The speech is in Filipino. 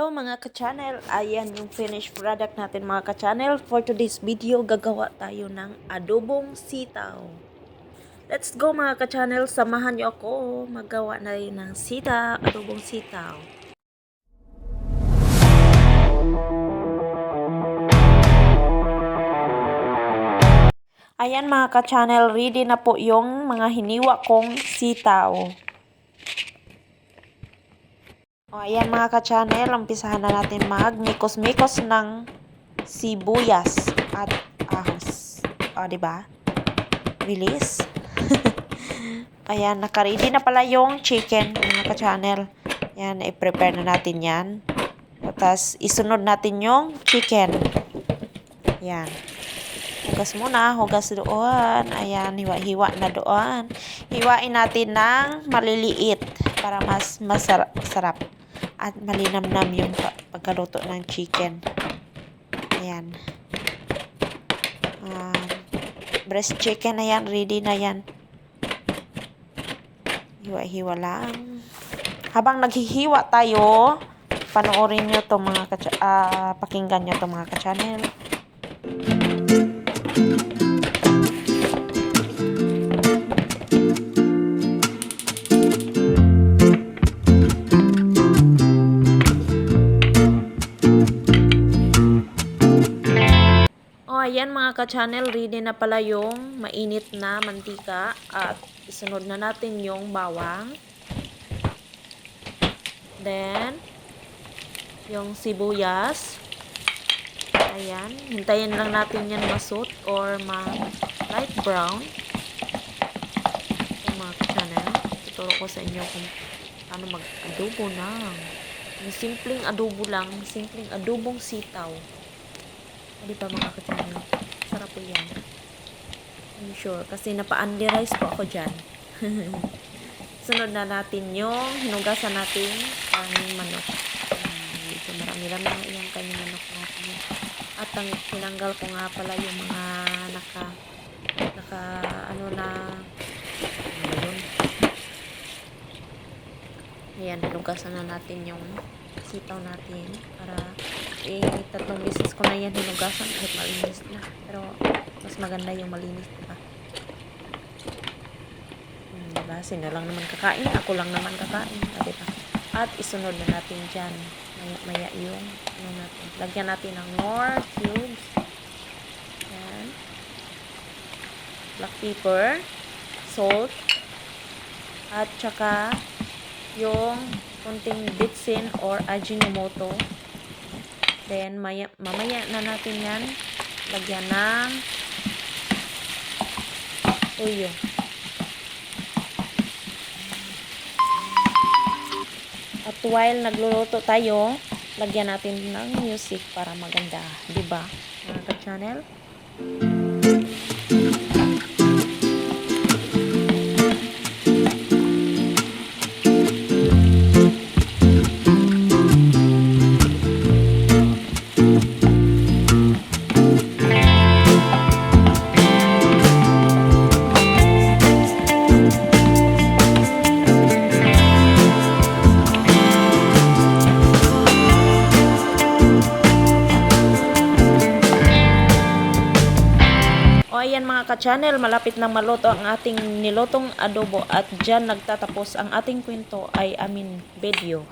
Hello mga ka-channel, ayan yung finished product natin mga ka-channel. For today's video, gagawa tayo ng adobong sitaw. Let's go mga ka-channel, samahan niyo ako magawa na rin ng sita, adobong sitaw. Ayan mga ka-channel, ready na po yung mga hiniwa kong sitaw. O, ayan mga ka-channel, umpisahan na natin mag mikos-mikos ng sibuyas at ahos. O, di ba? Bilis. ayan, naka-ready na pala yung chicken mga ka-channel. Ayan, i-prepare na natin yan. Tapos, isunod natin yung chicken. Ayan. Hugas muna, hugas doon. Ayan, hiwa-hiwa na doon. Hiwain natin ng maliliit para mas masarap sarap. At malinamnam yung pa- pagkaluto ng chicken. Ayan. Um, breast chicken na yan, ready na yan. Hiwa-hiwa lang. Habang naghihiwa tayo, panoorin nyo to mga ka- ah, pakinggan nyo to mga ka-channel. Mga ka-channel, ready na pala yung mainit na mantika at isunod na natin yung bawang. Then, yung sibuyas. Ayan, hintayin lang natin yan masut or ma light brown. Yung mga ka-channel, tuturo ko sa inyo kung paano mag-adobo. Yung simpleng adobo lang, simpleng adobong sitaw. Di ba mga ka-channel? Sarap po yan. I'm sure. Kasi napa-unli rice po ako dyan. Sunod na natin yung hinugasan natin ang manok. Medyo marami-rami na iyang kanyang manok natin. At ang tinanggal ko nga pala yung mga naka naka ano na ano ba yun? Ayan, hinugasan na natin yung sitaw natin para eh, tatlong beses ko na yan hinugasan kahit malinis na. Pero, mas maganda yung malinis, diba? Hmm, diba? Sino lang naman kakain? Ako lang naman kakain. Ah, diba? At isunod na natin dyan. Maya, maya yung, ano natin. Lagyan natin ng more cubes. Yan. Black pepper. Salt. At saka, yung konting bitsin or ajinomoto. Then, maya, mamaya na natin yan lagyan ng uyo. At while nagluluto tayo, lagyan natin ng music para maganda. 'di ba Mga ka-channel? O mga ka-channel, malapit na maluto ang ating nilutong adobo at dyan nagtatapos ang ating kwento ay amin video.